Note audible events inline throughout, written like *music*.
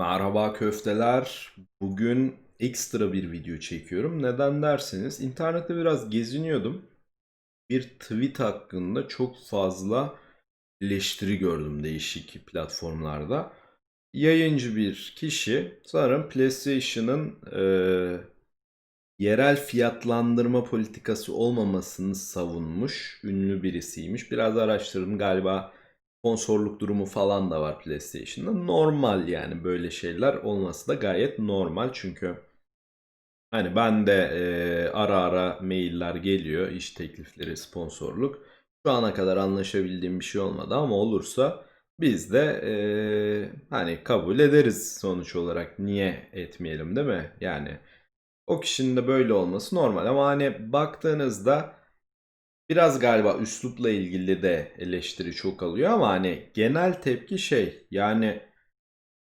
Merhaba köfteler. Bugün ekstra bir video çekiyorum. Neden derseniz internette biraz geziniyordum. Bir tweet hakkında çok fazla eleştiri gördüm değişik platformlarda. Yayıncı bir kişi sanırım PlayStation'ın eee, yerel fiyatlandırma politikası olmamasını savunmuş. Ünlü birisiymiş. Biraz araştırdım galiba sponsorluk durumu falan da var PlayStation'da. Normal yani böyle şeyler olması da gayet normal çünkü hani ben de e, ara ara mailler geliyor iş teklifleri sponsorluk. Şu ana kadar anlaşabildiğim bir şey olmadı ama olursa biz de e, hani kabul ederiz sonuç olarak. Niye etmeyelim değil mi? Yani o kişinin de böyle olması normal ama hani baktığınızda Biraz galiba üslupla ilgili de eleştiri çok alıyor ama hani genel tepki şey yani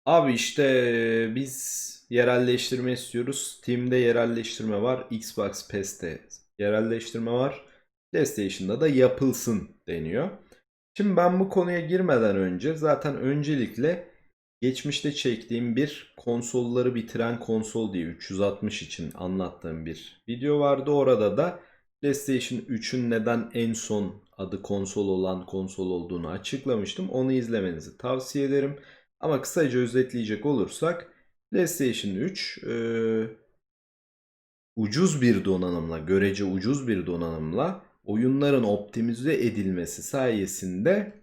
abi işte biz yerelleştirme istiyoruz. Steam'de yerelleştirme var. Xbox PAS'te yerelleştirme var. PlayStation'da da yapılsın deniyor. Şimdi ben bu konuya girmeden önce zaten öncelikle geçmişte çektiğim bir konsolları bitiren konsol diye 360 için anlattığım bir video vardı. Orada da PlayStation 3'ün neden en son adı konsol olan konsol olduğunu açıklamıştım. Onu izlemenizi tavsiye ederim. Ama kısaca özetleyecek olursak PlayStation 3 e, ucuz bir donanımla, görece ucuz bir donanımla oyunların optimize edilmesi sayesinde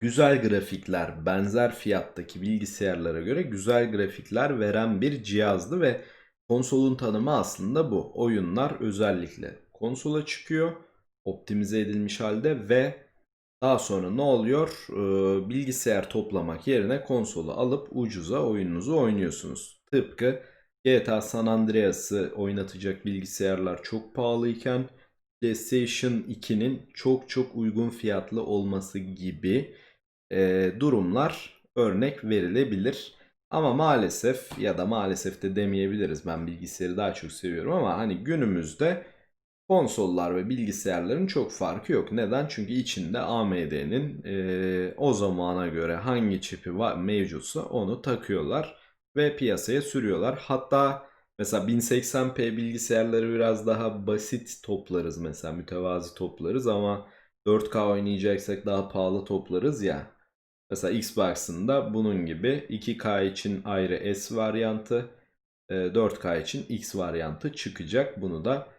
güzel grafikler, benzer fiyattaki bilgisayarlara göre güzel grafikler veren bir cihazdı ve konsolun tanımı aslında bu. Oyunlar özellikle konsola çıkıyor. Optimize edilmiş halde ve daha sonra ne oluyor? Ee, bilgisayar toplamak yerine konsolu alıp ucuza oyununuzu oynuyorsunuz. Tıpkı GTA San Andreas'ı oynatacak bilgisayarlar çok pahalıyken PlayStation 2'nin çok çok uygun fiyatlı olması gibi e, durumlar örnek verilebilir. Ama maalesef ya da maalesef de demeyebiliriz. Ben bilgisayarı daha çok seviyorum ama hani günümüzde konsollar ve bilgisayarların çok farkı yok. Neden? Çünkü içinde AMD'nin e, o zamana göre hangi çipi var, mevcutsa onu takıyorlar ve piyasaya sürüyorlar. Hatta mesela 1080p bilgisayarları biraz daha basit toplarız mesela mütevazi toplarız ama 4K oynayacaksak daha pahalı toplarız ya. Mesela Xbox'ın da bunun gibi 2K için ayrı S varyantı, 4K için X varyantı çıkacak. Bunu da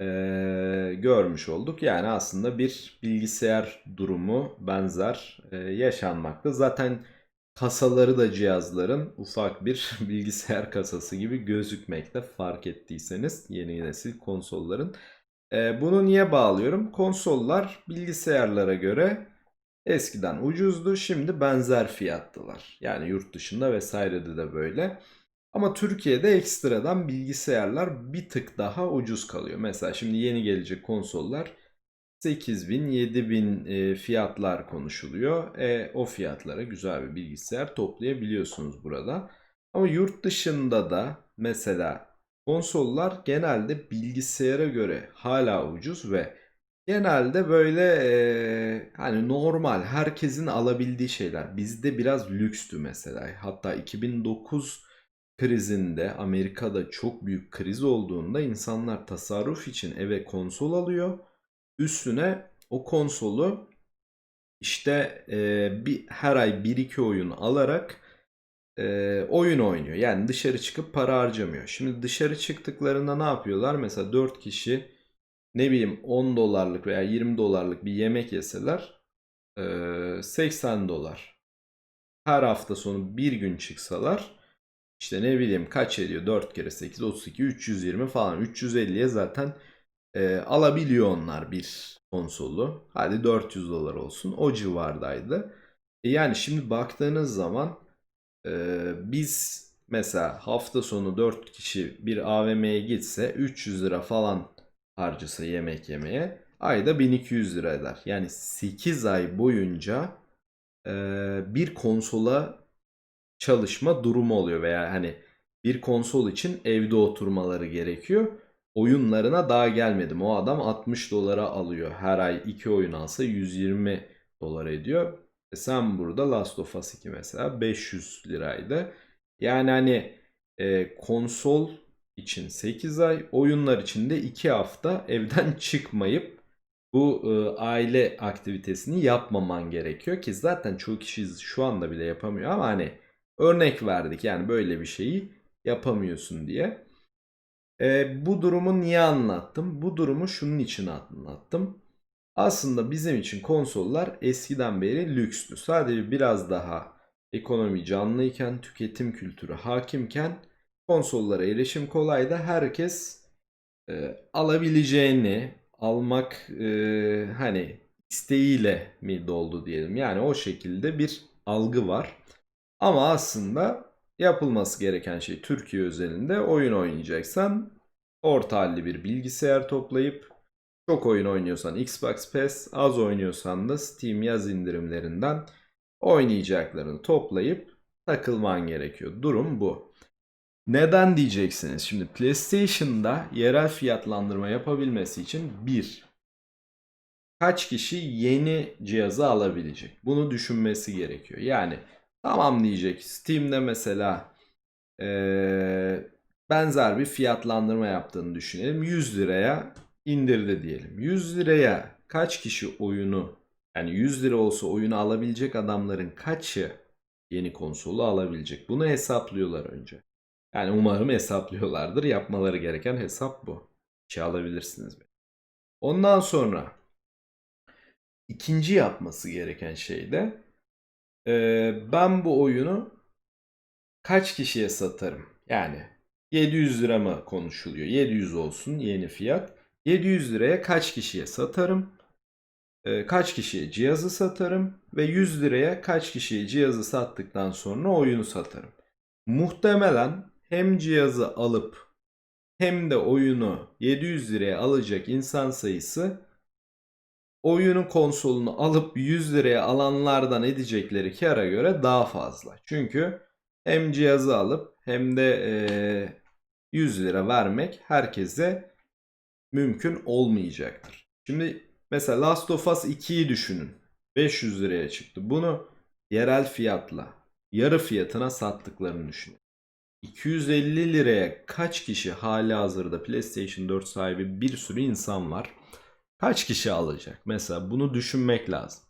e, görmüş olduk. Yani aslında bir bilgisayar durumu benzer e, yaşanmakta. Zaten kasaları da cihazların ufak bir *laughs* bilgisayar kasası gibi gözükmekte fark ettiyseniz yeni nesil konsolların. E, bunu niye bağlıyorum? Konsollar bilgisayarlara göre eskiden ucuzdu, şimdi benzer fiyattılar. Yani yurt dışında vesairede de böyle. Ama Türkiye'de ekstradan bilgisayarlar bir tık daha ucuz kalıyor. Mesela şimdi yeni gelecek konsollar 8000 7000 e, fiyatlar konuşuluyor. E, o fiyatlara güzel bir bilgisayar toplayabiliyorsunuz burada. Ama yurt dışında da mesela konsollar genelde bilgisayara göre hala ucuz ve genelde böyle e, hani normal herkesin alabildiği şeyler. Bizde biraz lükstü mesela. Hatta 2009 krizinde Amerika'da çok büyük kriz olduğunda insanlar tasarruf için eve konsol alıyor. Üstüne o konsolu işte e, bir her ay 1-2 oyun alarak e, oyun oynuyor. Yani dışarı çıkıp para harcamıyor. Şimdi dışarı çıktıklarında ne yapıyorlar? Mesela 4 kişi ne bileyim 10 dolarlık veya 20 dolarlık bir yemek yeseler e, 80 dolar. Her hafta sonu bir gün çıksalar işte ne bileyim kaç ediyor 4 kere 8 32 320 falan 350'ye zaten e, alabiliyor onlar bir konsolu. Hadi 400 dolar olsun o civardaydı. E yani şimdi baktığınız zaman e, biz mesela hafta sonu 4 kişi bir AVM'ye gitse 300 lira falan harcasa yemek yemeye ayda 1200 lira eder. Yani 8 ay boyunca e, bir konsola çalışma durumu oluyor veya hani bir konsol için evde oturmaları gerekiyor. Oyunlarına daha gelmedim. O adam 60 dolara alıyor. Her ay 2 oyun alsa 120 dolar ediyor. E sen burada Last of Us 2 mesela 500 liraydı. Yani hani e, konsol için 8 ay, oyunlar için de 2 hafta evden *laughs* çıkmayıp bu e, aile aktivitesini yapmaman gerekiyor ki zaten çoğu kişi şu anda bile yapamıyor ama hani örnek verdik yani böyle bir şeyi yapamıyorsun diye. E, bu durumu niye anlattım? Bu durumu şunun için anlattım. Aslında bizim için konsollar eskiden beri lükstü. Sadece biraz daha ekonomi canlıyken, tüketim kültürü hakimken konsollara erişim kolaydı. Herkes e, alabileceğini almak e, hani isteğiyle mi doldu diyelim. Yani o şekilde bir algı var. Ama aslında yapılması gereken şey Türkiye özelinde oyun oynayacaksan orta halli bir bilgisayar toplayıp çok oyun oynuyorsan Xbox Pass, az oynuyorsan da Steam yaz indirimlerinden oynayacaklarını toplayıp takılman gerekiyor. Durum bu. Neden diyeceksiniz? Şimdi PlayStation'da yerel fiyatlandırma yapabilmesi için bir kaç kişi yeni cihazı alabilecek? Bunu düşünmesi gerekiyor. Yani tamam diyecek. Steam'de mesela eee, benzer bir fiyatlandırma yaptığını düşünelim. 100 liraya indirdi diyelim. 100 liraya kaç kişi oyunu yani 100 lira olsa oyunu alabilecek adamların kaçı yeni konsolu alabilecek? Bunu hesaplıyorlar önce. Yani umarım hesaplıyorlardır. Yapmaları gereken hesap bu. İşe alabilirsiniz. Ondan sonra ikinci yapması gereken şey de e, ben bu oyunu kaç kişiye satarım? Yani 700 lira mı konuşuluyor? 700 olsun yeni fiyat. 700 liraya kaç kişiye satarım? E, kaç kişiye cihazı satarım? Ve 100 liraya kaç kişiye cihazı sattıktan sonra oyunu satarım? Muhtemelen hem cihazı alıp hem de oyunu 700 liraya alacak insan sayısı oyunun konsolunu alıp 100 liraya alanlardan edecekleri kâra göre daha fazla. Çünkü hem cihazı alıp hem de eee, 100 lira vermek herkese mümkün olmayacaktır. Şimdi mesela Last of Us 2'yi düşünün. 500 liraya çıktı. Bunu yerel fiyatla yarı fiyatına sattıklarını düşünün. 250 liraya kaç kişi hali hazırda PlayStation 4 sahibi bir sürü insan var. Kaç kişi alacak? Mesela bunu düşünmek lazım.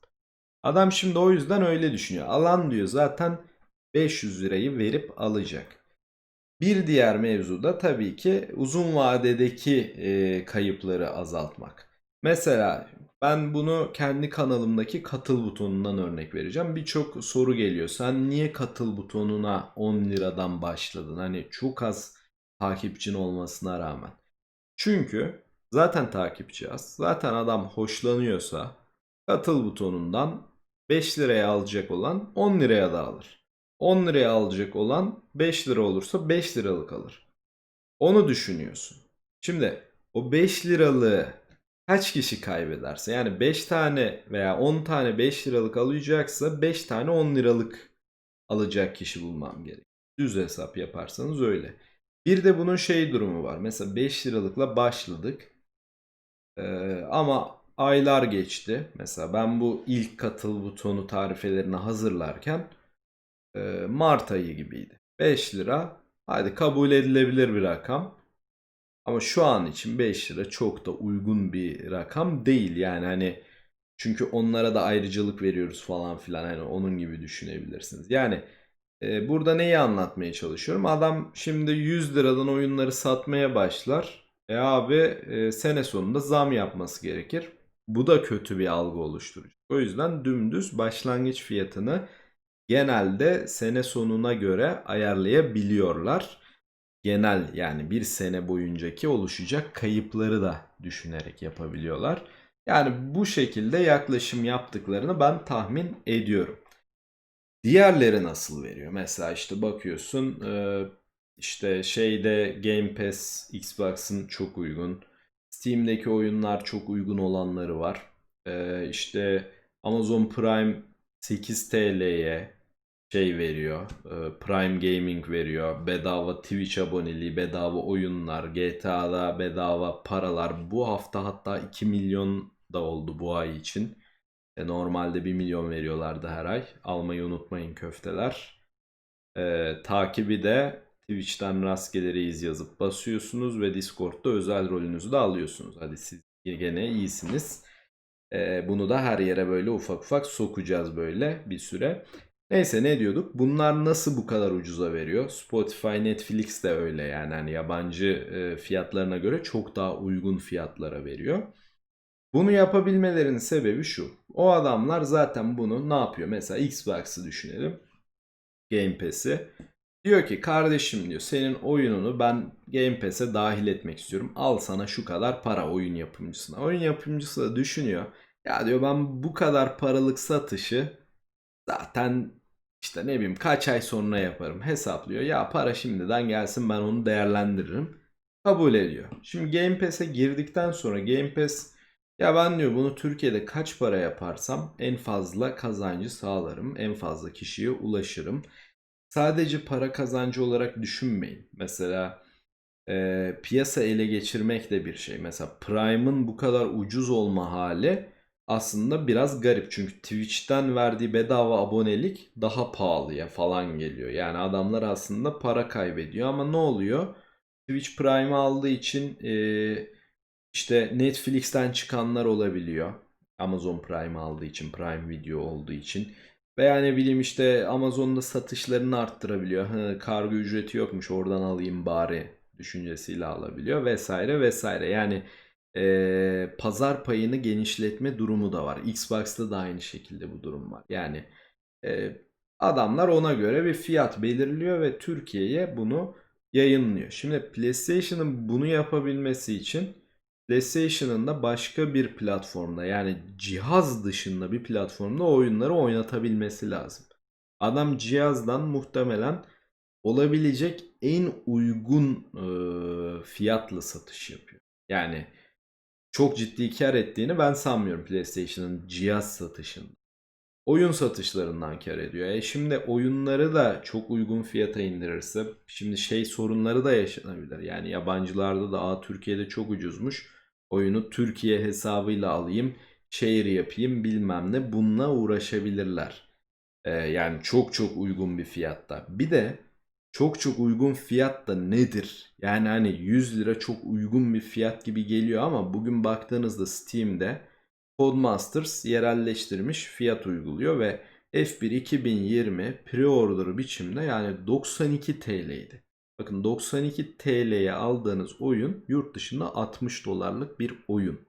Adam şimdi o yüzden öyle düşünüyor. Alan diyor zaten 500 lirayı verip alacak. Bir diğer mevzu da tabii ki uzun vadedeki e, kayıpları azaltmak. Mesela ben bunu kendi kanalımdaki katıl butonundan örnek vereceğim. Birçok soru geliyor. Sen niye katıl butonuna 10 liradan başladın? Hani çok az takipçin olmasına rağmen. Çünkü zaten takipçi az. Zaten adam hoşlanıyorsa katıl butonundan 5 liraya alacak olan 10 liraya da alır. 10 liraya alacak olan 5 lira olursa 5 liralık alır. Onu düşünüyorsun. Şimdi o 5 liralığı kaç kişi kaybederse yani 5 tane veya 10 tane 5 liralık alacaksa 5 tane 10 liralık alacak kişi bulmam gerek. Düz hesap yaparsanız öyle. Bir de bunun şey durumu var. Mesela 5 liralıkla başladık. Ee, ama aylar geçti. Mesela ben bu ilk katıl butonu tarifelerini hazırlarken e, Mart ayı gibiydi. 5 lira hadi kabul edilebilir bir rakam. Ama şu an için 5 lira çok da uygun bir rakam değil. Yani hani çünkü onlara da ayrıcalık veriyoruz falan filan. Hani onun gibi düşünebilirsiniz. Yani e, burada neyi anlatmaya çalışıyorum? Adam şimdi 100 liradan oyunları satmaya başlar. E abi e, sene sonunda zam yapması gerekir. Bu da kötü bir algı oluşturacak. O yüzden dümdüz başlangıç fiyatını genelde sene sonuna göre ayarlayabiliyorlar. Genel yani bir sene boyuncaki oluşacak kayıpları da düşünerek yapabiliyorlar. Yani bu şekilde yaklaşım yaptıklarını ben tahmin ediyorum. Diğerleri nasıl veriyor? Mesela işte bakıyorsun e, işte şeyde Game Pass Xbox'ın çok uygun. Steam'deki oyunlar çok uygun olanları var. E, işte Amazon Prime 8 TL'ye şey veriyor. e, Prime Gaming veriyor. Bedava Twitch aboneliği, bedava oyunlar, GTA'da bedava paralar. Bu hafta hatta 2 milyon da oldu bu ay için. E, normalde 1 milyon veriyorlardı her ay. Almayı unutmayın köfteler. Ee, takibi de Twitch'ten rastgele reis yazıp basıyorsunuz ve Discord'da özel rolünüzü de alıyorsunuz. Hadi siz gene iyisiniz. Ee, bunu da her yere böyle ufak ufak sokacağız böyle bir süre. Neyse ne diyorduk? Bunlar nasıl bu kadar ucuza veriyor? Spotify, Netflix de öyle yani hani yabancı e, fiyatlarına göre çok daha uygun fiyatlara veriyor. Bunu yapabilmelerinin sebebi şu. O adamlar zaten bunu ne yapıyor? Mesela Xbox'ı düşünelim. Game Pass'i. Diyor ki kardeşim diyor senin oyununu ben Game Pass'e dahil etmek istiyorum. Al sana şu kadar para oyun yapımcısına. Oyun yapımcısı da düşünüyor. Ya diyor ben bu kadar paralık satışı zaten işte ne bileyim kaç ay sonra yaparım hesaplıyor. Ya para şimdiden gelsin ben onu değerlendiririm. Kabul ediyor. Şimdi Game Pass'e girdikten sonra Game Pass ya ben diyor bunu Türkiye'de kaç para yaparsam en fazla kazancı sağlarım. En fazla kişiye ulaşırım. Sadece para kazancı olarak düşünmeyin. Mesela e, piyasa ele geçirmek de bir şey. Mesela Prime'ın bu kadar ucuz olma hali aslında biraz garip. Çünkü Twitch'ten verdiği bedava abonelik daha pahalıya falan geliyor. Yani adamlar aslında para kaybediyor ama ne oluyor? Twitch Prime aldığı için e, işte Netflix'ten çıkanlar olabiliyor. Amazon Prime aldığı için, Prime Video olduğu için. Veya ne bileyim işte Amazon'da satışlarını arttırabiliyor. Hı, kargo ücreti yokmuş oradan alayım bari düşüncesiyle alabiliyor vesaire vesaire. Yani e, pazar payını genişletme durumu da var. Xbox'ta da aynı şekilde bu durum var. Yani e, adamlar ona göre bir fiyat belirliyor ve Türkiye'ye bunu yayınlıyor. Şimdi PlayStation'ın bunu yapabilmesi için PlayStation'ın da başka bir platformda yani cihaz dışında bir platformda oyunları oynatabilmesi lazım. Adam cihazdan muhtemelen olabilecek en uygun e, fiyatla satış yapıyor. Yani çok ciddi kar ettiğini ben sanmıyorum PlayStation'ın cihaz satışında. Oyun satışlarından kar ediyor. E şimdi oyunları da çok uygun fiyata indirirse şimdi şey sorunları da yaşanabilir. Yani yabancılarda da Aa, Türkiye'de çok ucuzmuş. Oyunu Türkiye hesabıyla alayım, şehir yapayım bilmem ne bununla uğraşabilirler. E, yani çok çok uygun bir fiyatta. Bir de çok çok uygun fiyat da nedir? Yani hani 100 lira çok uygun bir fiyat gibi geliyor ama bugün baktığınızda Steam'de Codemasters yerelleştirmiş fiyat uyguluyor ve F1 2020 pre-order biçimde yani 92 TL'ydi. Bakın 92 TL'ye aldığınız oyun yurt dışında 60 dolarlık bir oyun.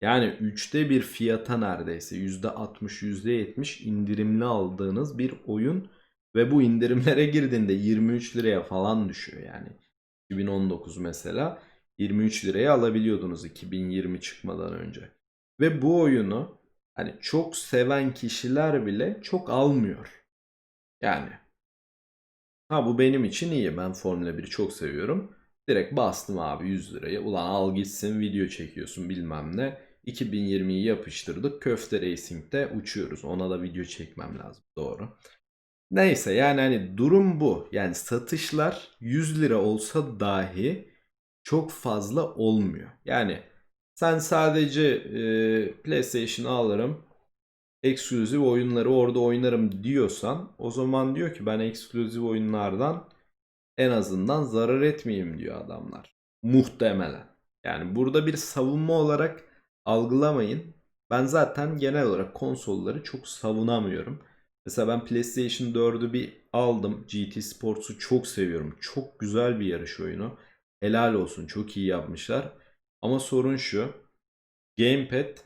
Yani üçte bir fiyata neredeyse %60 %70 indirimli aldığınız bir oyun ve bu indirimlere girdiğinde 23 liraya falan düşüyor yani. 2019 mesela 23 liraya alabiliyordunuz 2020 çıkmadan önce. Ve bu oyunu hani çok seven kişiler bile çok almıyor. Yani ha bu benim için iyi. Ben Formula 1'i çok seviyorum. Direkt bastım abi 100 liraya. Ulan al gitsin video çekiyorsun bilmem ne. 2020'yi yapıştırdık. Köfte Racing'de uçuyoruz. Ona da video çekmem lazım. Doğru. Neyse yani hani durum bu. Yani satışlar 100 lira olsa dahi çok fazla olmuyor. Yani sen sadece e, PlayStation alırım, ekskluzif oyunları orada oynarım diyorsan o zaman diyor ki ben ekskluzif oyunlardan en azından zarar etmeyeyim diyor adamlar. Muhtemelen. Yani burada bir savunma olarak algılamayın. Ben zaten genel olarak konsolları çok savunamıyorum. Mesela ben PlayStation 4'ü bir aldım. GT Sports'u çok seviyorum. Çok güzel bir yarış oyunu. Helal olsun. Çok iyi yapmışlar. Ama sorun şu. Gamepad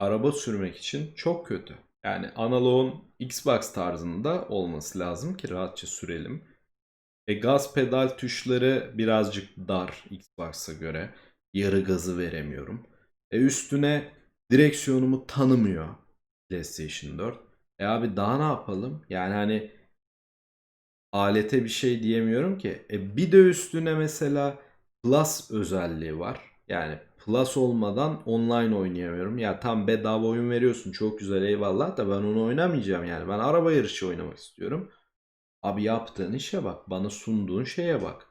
araba sürmek için çok kötü. Yani analogun Xbox tarzında olması lazım ki rahatça sürelim. E gaz pedal tuşları birazcık dar Xbox'a göre. Yarı gazı veremiyorum. E üstüne direksiyonumu tanımıyor PlayStation 4. E abi daha ne yapalım? Yani hani alete bir şey diyemiyorum ki. E bir de üstüne mesela Plus özelliği var. Yani Plus olmadan online oynayamıyorum. Ya tam bedava oyun veriyorsun çok güzel eyvallah da ben onu oynamayacağım yani. Ben araba yarışı oynamak istiyorum. Abi yaptığın işe bak. Bana sunduğun şeye bak.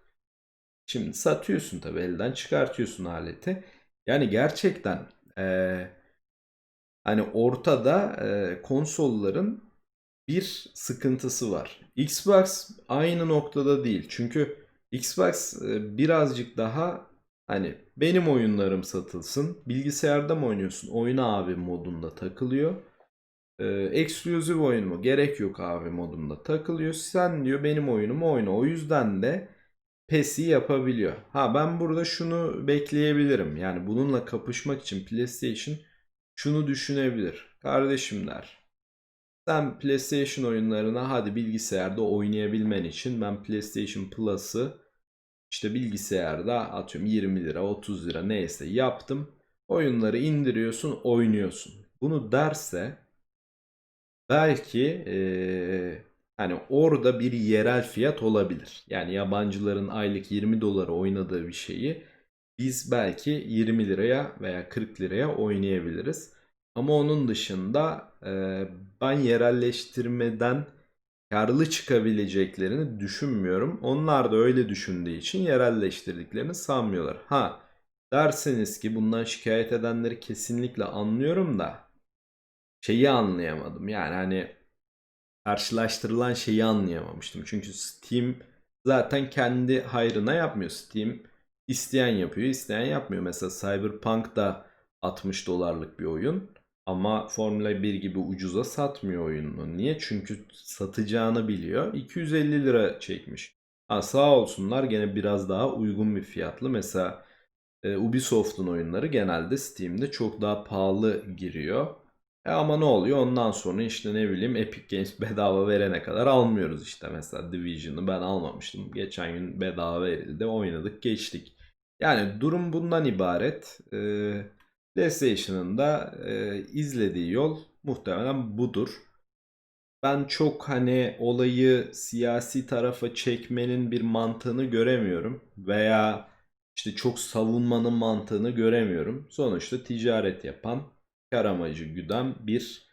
Şimdi satıyorsun tabi elden çıkartıyorsun aleti. Yani gerçekten eee hani ortada e, konsolların bir sıkıntısı var. Xbox aynı noktada değil. Çünkü Xbox birazcık daha hani benim oyunlarım satılsın. Bilgisayarda mı oynuyorsun? Oyna abi modunda takılıyor. Ee, exclusive oyun mu? Gerek yok abi modunda takılıyor. Sen diyor benim oyunumu oyna. O yüzden de PES'i yapabiliyor. Ha ben burada şunu bekleyebilirim. Yani bununla kapışmak için PlayStation şunu düşünebilir. Kardeşim der. Sen PlayStation oyunlarına hadi bilgisayarda oynayabilmen için ben PlayStation Plus'ı işte bilgisayarda atıyorum 20 lira 30 lira neyse yaptım. Oyunları indiriyorsun oynuyorsun. Bunu derse belki eee, hani orada bir yerel fiyat olabilir. Yani yabancıların aylık 20 dolara oynadığı bir şeyi biz belki 20 liraya veya 40 liraya oynayabiliriz. Ama onun dışında eee, ben yerelleştirmeden karlı çıkabileceklerini düşünmüyorum. Onlar da öyle düşündüğü için yerelleştirdiklerini sanmıyorlar. Ha derseniz ki bundan şikayet edenleri kesinlikle anlıyorum da şeyi anlayamadım. Yani hani karşılaştırılan şeyi anlayamamıştım. Çünkü Steam zaten kendi hayrına yapmıyor. Steam isteyen yapıyor, isteyen yapmıyor. Mesela Cyberpunk da 60 dolarlık bir oyun. Ama Formula 1 gibi ucuza satmıyor oyununu. Niye? Çünkü satacağını biliyor. 250 lira çekmiş. Ha, sağ olsunlar gene biraz daha uygun bir fiyatlı. Mesela e, Ubisoft'un oyunları genelde Steam'de çok daha pahalı giriyor. E ama ne oluyor? Ondan sonra işte ne bileyim Epic Games *laughs* bedava verene kadar almıyoruz işte. Mesela Division'ı ben almamıştım. Geçen gün bedava verildi. Oynadık geçtik. Yani durum bundan ibaret. Ee, PlayStation'ın da e, izlediği yol muhtemelen budur. Ben çok hani olayı siyasi tarafa çekmenin bir mantığını göremiyorum. Veya işte çok savunmanın mantığını göremiyorum. Sonuçta ticaret yapan, kar amacı güden bir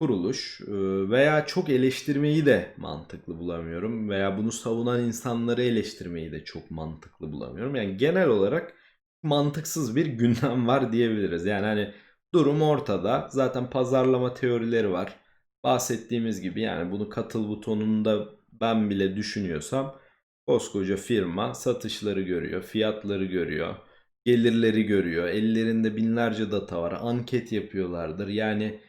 kuruluş Ee, veya çok eleştirmeyi de mantıklı bulamıyorum veya bunu savunan insanları eleştirmeyi de çok mantıklı bulamıyorum. Yani genel olarak mantıksız bir *laughs* gündem var diyebiliriz. Yani hani durum ortada. Zaten pazarlama teorileri var. Bahsettiğimiz gibi yani bunu katıl butonunda ben bile düşünüyorsam koskoca firma satışları görüyor, fiyatları görüyor, gelirleri görüyor. Ellerinde binlerce data var. Anket yapıyorlardır. Yani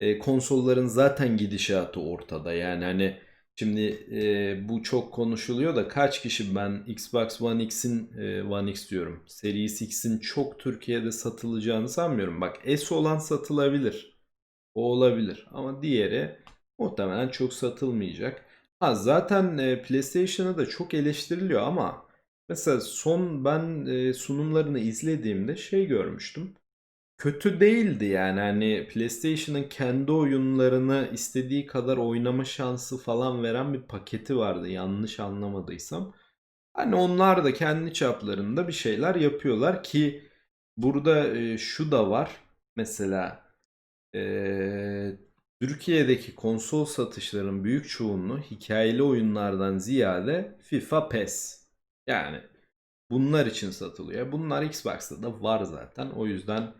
e, konsolların zaten gidişatı ortada. Yani hani şimdi e, bu çok konuşuluyor da kaç kişi ben Xbox One X'in e, One X diyorum. Series X'in çok Türkiye'de satılacağını sanmıyorum. Bak S olan satılabilir. O olabilir. Ama diğeri muhtemelen çok satılmayacak. Ha zaten e, PlayStation'ı da çok eleştiriliyor ama mesela son ben e, sunumlarını izlediğimde şey görmüştüm kötü değildi yani hani PlayStation'ın kendi oyunlarını istediği kadar oynama şansı falan veren bir paketi vardı yanlış anlamadıysam. Hani onlar da kendi çaplarında bir şeyler yapıyorlar ki burada e, şu da var mesela e, Türkiye'deki konsol satışların büyük çoğunluğu hikayeli oyunlardan ziyade FIFA PES yani bunlar için satılıyor. Bunlar Xbox'ta da var zaten o yüzden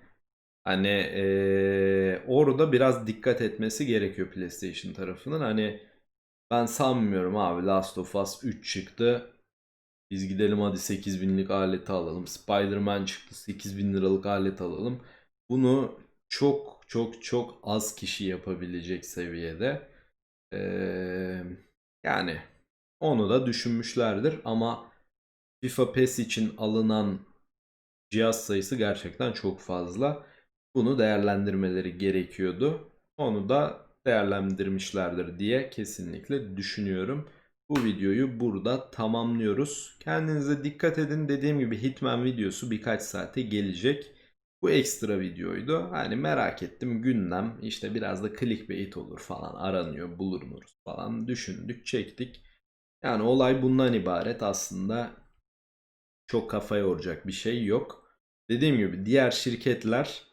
Hani eee, orada biraz dikkat etmesi gerekiyor PlayStation tarafının. Hani ben sanmıyorum abi Last of Us 3 çıktı. Biz gidelim hadi 8000'lik aleti alalım. Spider-Man çıktı 8000 liralık alet alalım. Bunu çok çok çok az kişi yapabilecek seviyede. Eee, yani onu da düşünmüşlerdir ama FIFA PES için alınan cihaz sayısı gerçekten çok fazla. Bunu değerlendirmeleri gerekiyordu. Onu da değerlendirmişlerdir diye kesinlikle düşünüyorum. Bu videoyu burada tamamlıyoruz. Kendinize dikkat edin. Dediğim gibi Hitman videosu birkaç saate gelecek. Bu ekstra videoydu. Hani merak ettim gündem işte biraz da clickbait olur falan aranıyor bulunuruz falan düşündük çektik. Yani olay bundan ibaret aslında çok kafa yoracak bir şey yok. Dediğim gibi diğer şirketler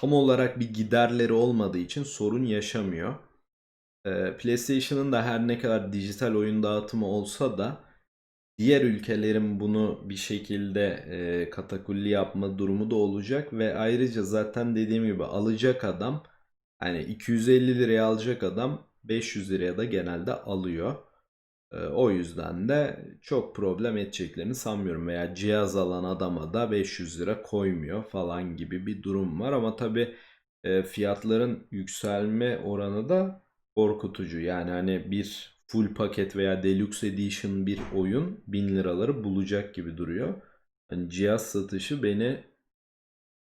tam olarak bir giderleri olmadığı için sorun yaşamıyor. Ee, PlayStation'ın da her ne kadar dijital oyun dağıtımı olsa da diğer ülkelerin bunu bir şekilde e, katakulli yapma durumu da olacak ve ayrıca zaten dediğim gibi alacak adam hani 250 liraya alacak adam 500 liraya da genelde alıyor. Ee, O yüzden de çok problem edeceklerini sanmıyorum. Veya cihaz alan adama da 500 lira koymuyor falan gibi bir durum var. Ama tabii e, fiyatların yükselme oranı da korkutucu. Yani hani bir full paket veya deluxe edition bir oyun 1000 liraları bulacak gibi duruyor. Hani cihaz satışı beni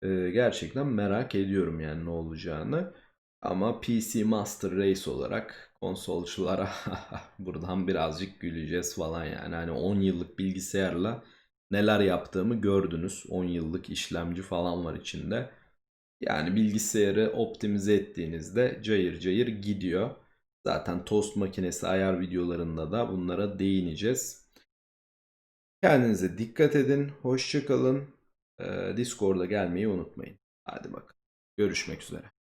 e, gerçekten merak ediyorum yani ne olacağını. Ama PC Master Race olarak konsolculara *laughs* buradan birazcık güleceğiz falan yani. Hani 10 yıllık bilgisayarla neler yaptığımı gördünüz. 10 yıllık işlemci falan var içinde. Yani bilgisayarı optimize ettiğinizde cayır cayır gidiyor. Zaten tost makinesi ayar videolarında da bunlara değineceğiz. Kendinize dikkat edin. Hoşça kalın. Ee, Discord'a gelmeyi unutmayın. Hadi bakalım. Görüşmek üzere.